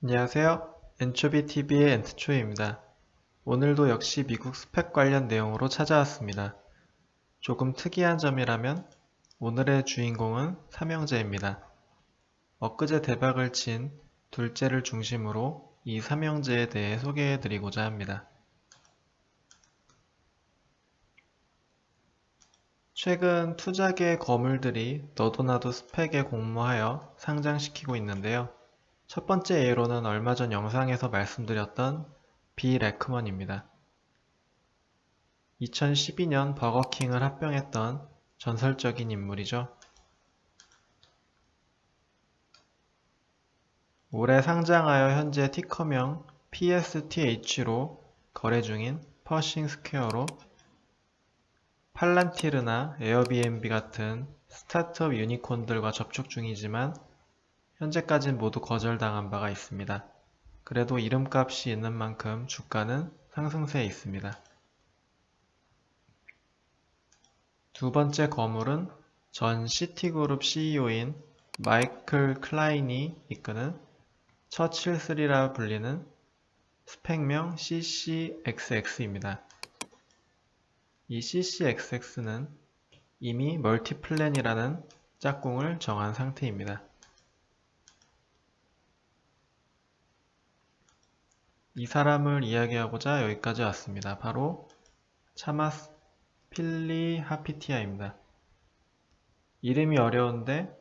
안녕하세요. 엔초비TV의 엔트초이입니다. 오늘도 역시 미국 스펙 관련 내용으로 찾아왔습니다. 조금 특이한 점이라면 오늘의 주인공은 삼형제입니다. 엊그제 대박을 친 둘째를 중심으로 이 삼형제에 대해 소개해 드리고자 합니다. 최근 투자계 거물들이 너도나도 스펙에 공모하여 상장시키고 있는데요. 첫 번째 예로는 얼마 전 영상에서 말씀드렸던 비 레크먼입니다. 2012년 버거킹을 합병했던 전설적인 인물이죠. 올해 상장하여 현재 티커명 PSTH로 거래 중인 퍼싱 스퀘어로 팔란티르나 에어비앤비 같은 스타트업 유니콘들과 접촉 중이지만 현재까진 모두 거절당한 바가 있습니다. 그래도 이름값이 있는 만큼 주가는 상승세에 있습니다. 두 번째 거물은 전 시티그룹 CEO인 마이클 클라인이 이끄는 처칠3라 불리는 스펙명 CCXX입니다. 이 CCXX는 이미 멀티플랜이라는 짝꿍을 정한 상태입니다. 이 사람을 이야기하고자 여기까지 왔습니다. 바로 차마스 필리 하피티아입니다. 이름이 어려운데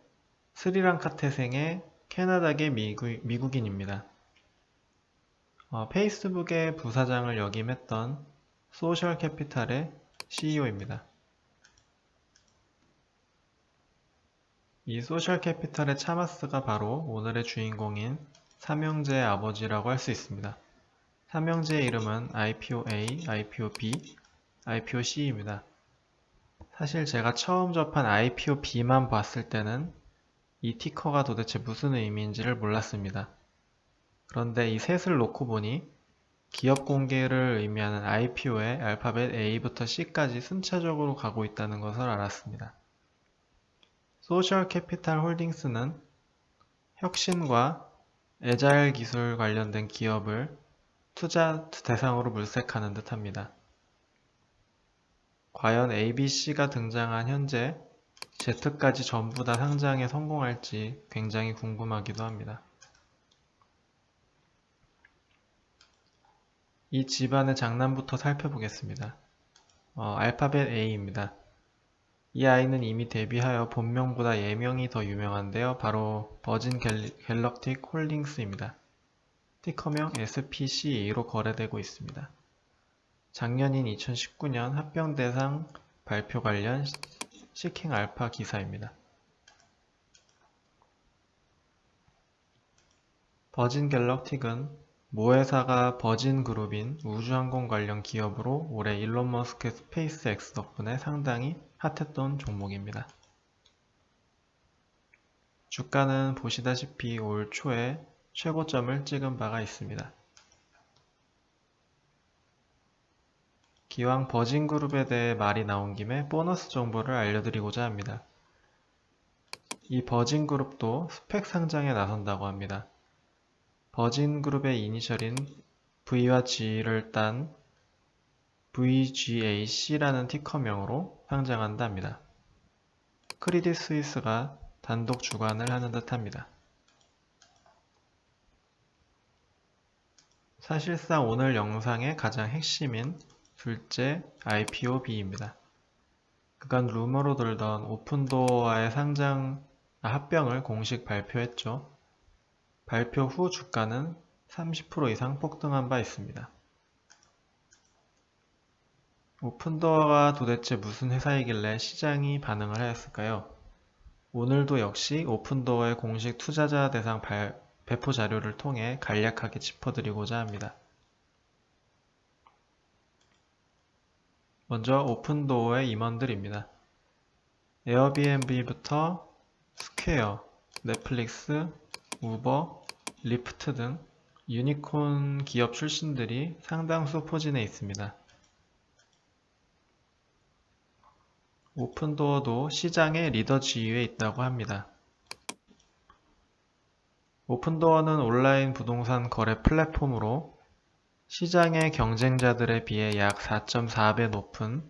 스리랑카 태생의 캐나다계 미국, 미국 인입니다. 어, 페이스북의 부사장을 역임했던 소셜 캐피탈의 CEO입니다. 이 소셜 캐피탈의 차마스가 바로 오늘의 주인공인 삼형제의 아버지라고 할 수 있습니다. 삼형제의 이름은 IPO-A, IPO-B, IPO-C입니다. 사실 제가 처음 접한 IPO-B만 봤을 때는 이 티커가 도대체 무슨 의미인지를 몰랐습니다. 그런데 이 셋을 놓고 보니 기업 공개를 의미하는 IPO의 알파벳 A부터 C까지 순차적으로 가고 있다는 것을 알았습니다. 소셜 캐피탈 홀딩스는 혁신과 에자일 기술 관련된 기업을 투자 대상으로 물색하는 듯 합니다. 과연 ABC가 등장한 현재 Z까지 전부 다 상장에 성공할지 굉장히 궁금하기도 합니다. 이 집안의 장난부터 살펴보겠습니다. 어, 알파벳 A입니다. 이 아이는 이미 데뷔하여 본명보다 예명이 더 유명한데요. 바로 버진 갤럭틱 홀딩스입니다. 티커명 SPCA로 거래되고 있습니다. 작년인 2019년 합병 대상 발표 관련 시킹 알파 기사입니다. 버진 갤럭틱은 모 회사가 버진 그룹인 우주항공 관련 기업으로 올해 일론 머스크의 스페이스X 덕분에 상당히 핫했던 종목입니다. 주가는 보시다시피 올 초에 최고점을 찍은 바가 있습니다. 기왕 버진그룹에 대해 말이 나온 김에 보너스 정보를 알려드리고자 합니다. 이 버진그룹도 스펙 상장에 나선다고 합니다. 버진그룹의 이니셜인 V와 G를 딴 VGAC라는 티커명으로 상장한답니다. 크리딧 스위스가 단독 주관을 하는 듯합니다. 사실상 오늘 영상의 가장 핵심인 둘째 IPO-B입니다. 그간 루머로 돌던 오픈도어와의 상장 아, 합병을 공식 발표했죠. 발표 후 주가는 30% 이상 폭등한 바 있습니다. 오픈도어가 도대체 무슨 회사이길래 시장이 반응을 하였을까요? 오늘도 역시 오픈도어의 공식 투자자 대상 발, 배포 자료를 통해 간략하게 짚어드리고자 합니다. 먼저 오픈도어의 임원들입니다. 에어비앤비부터 스퀘어, 넷플릭스, 우버, 리프트 등 유니콘 기업 출신들이 상당수 포진해 있습니다. 오픈도어도 시장의 리더 지위에 있다고 합니다. 오픈도어는 온라인 부동산 거래 플랫폼으로 시장의 경쟁자들에 비해 약 4.4배 높은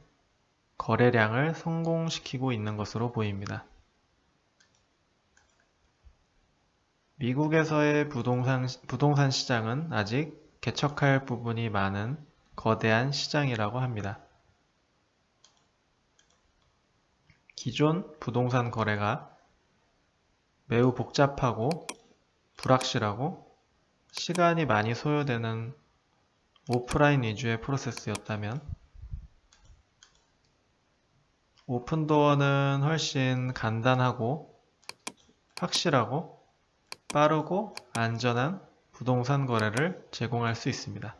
거래량을 성공시키고 있는 것으로 보입니다. 미국에서의 부동산, 부동산 시장은 아직 개척할 부분이 많은 거대한 시장이라고 합니다. 기존 부동산 거래가 매우 복잡하고 불확실하고 시간이 많이 소요되는 오프라인 위주의 프로세스였다면 오픈도어는 훨씬 간단하고 확실하고 빠르고 안전한 부동산 거래를 제공할 수 있습니다.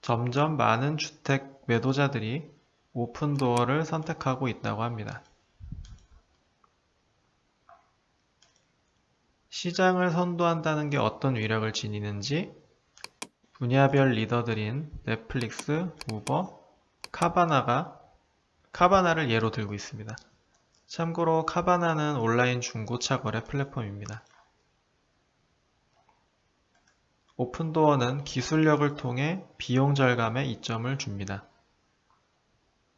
점점 많은 주택 매도자들이 오픈도어를 선택하고 있다고 합니다. 시장을 선도한다는 게 어떤 위력을 지니는지 분야별 리더들인 넷플릭스, 우버, 카바나가 카바나를 예로 들고 있습니다. 참고로 카바나는 온라인 중고차 거래 플랫폼입니다. 오픈도어는 기술력을 통해 비용 절감에 이점을 줍니다.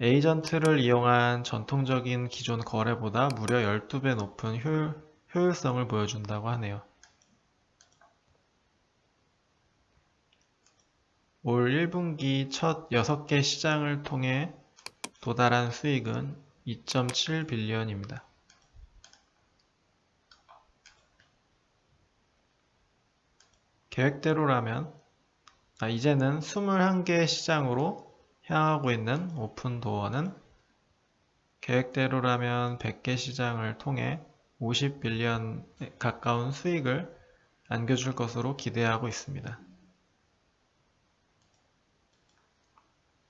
에이전트를 이용한 전통적인 기존 거래보다 무려 12배 높은 효율, 효율성을 보여준다고 하네요. 올 1분기 첫 6개 시장을 통해 도달한 수익은 2.7빌리언입니다. 계획대로라면 아, 이제는 21개 시장으로 향하고 있는 오픈도어는 계획대로라면 100개 시장을 통해 50 빌리언에 가까운 수익을 안겨줄 것으로 기대하고 있습니다.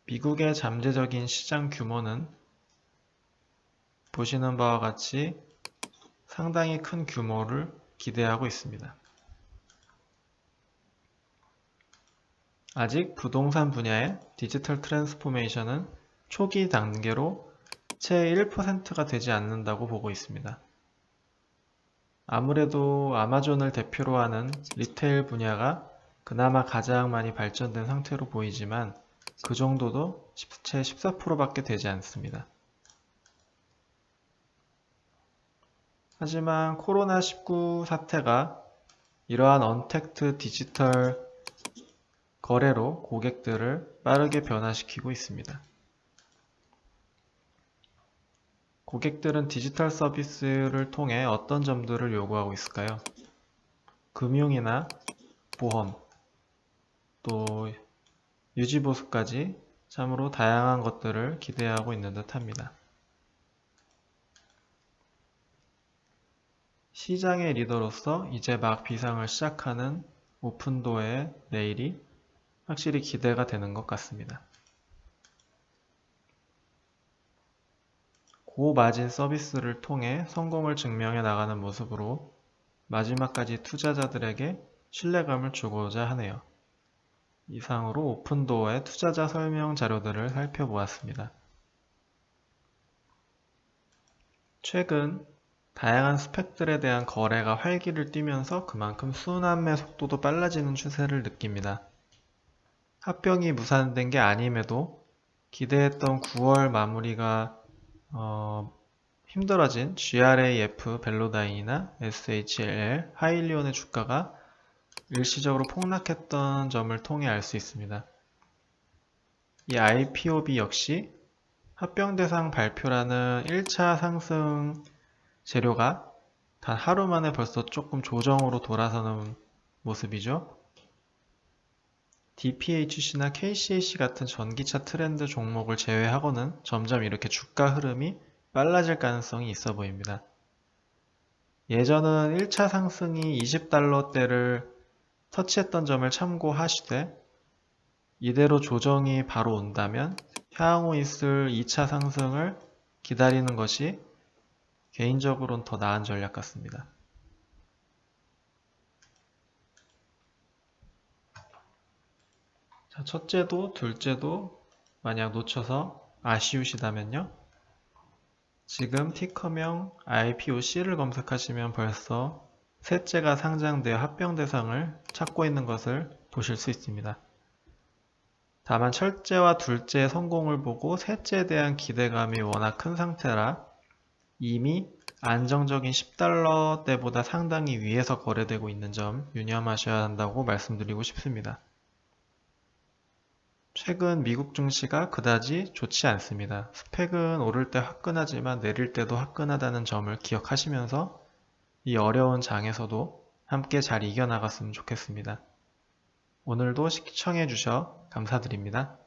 미국의 잠재적인 시장 규모는 보시는 바와 같이 상당히 큰 규모를 기대하고 있습니다. 아직 부동산 분야의 디지털 트랜스포메이션은 초기 단계로 채 1%가 되지 않는다고 보고 있습니다. 아무래도 아마존을 대표로 하는 리테일 분야가 그나마 가장 많이 발전된 상태로 보이지만 그 정도도 채 14%밖에 되지 않습니다. 하지만 코로나19 사태가 이러한 언택트 디지털 거래로 고객들을 빠르게 변화시키고 있습니다. 고객들은 디지털 서비스를 통해 어떤 점들을 요구하고 있을까요? 금융이나 보험, 또 유지보수까지 참으로 다양한 것들을 기대하고 있는 듯 합니다. 시장의 리더로서 이제 막 비상을 시작하는 오픈도어의 내일이 확실히 기대가 되는 것 같습니다. 고마진 서비스를 통해 성공을 증명해 나가는 모습으로 마지막까지 투자자들에게 신뢰감을 주고자 하네요. 이상으로 오픈도어의 투자자 설명 자료들을 살펴보았습니다. 최근 다양한 스펙들에 대한 거래가 활기를 띠면서 그만큼 순환매 속도도 빨라지는 추세를 느낍니다. 합병이 무산된 게 아님에도 기대했던 9월 마무리가 어, 힘들어진 GRAF 벨로다인이나 SHLL 하일리온의 주가가 일시적으로 폭락했던 점을 통해 알 수 있습니다. 이 IPOB 역시 합병 대상 발표라는 1차 상승 재료가 단 하루 만에 벌써 조금 조정으로 돌아서는 모습이죠. DPHC나 KCAC 같은 전기차 트렌드 종목을 제외하고는 점점 이렇게 주가 흐름이 빨라질 가능성이 있어 보입니다. 예전은 1차 상승이 20달러대를 터치했던 점을 참고하시되 이대로 조정이 바로 온다면 향후 있을 2차 상승을 기다리는 것이 개인적으로는 더 나은 전략 같습니다. 첫째도 둘째도 만약 놓쳐서 아쉬우시다면요. 지금 티커명 IPOC를 검색하시면 벌써 셋째가 상장되어 합병 대상을 찾고 있는 것을 보실 수 있습니다. 다만 첫째와 둘째의 성공을 보고 셋째에 대한 기대감이 워낙 큰 상태라 이미 안정적인 10달러 대보다 상당히 위에서 거래되고 있는 점 유념하셔야 한다고 말씀드리고 싶습니다. 최근 미국 증시가 그다지 좋지 않습니다. 스펙은 오를 때 화끈하지만 내릴 때도 화끈하다는 점을 기억하시면서 이 어려운 장에서도 함께 잘 이겨나갔으면 좋겠습니다. 오늘도 시청해 주셔 감사드립니다.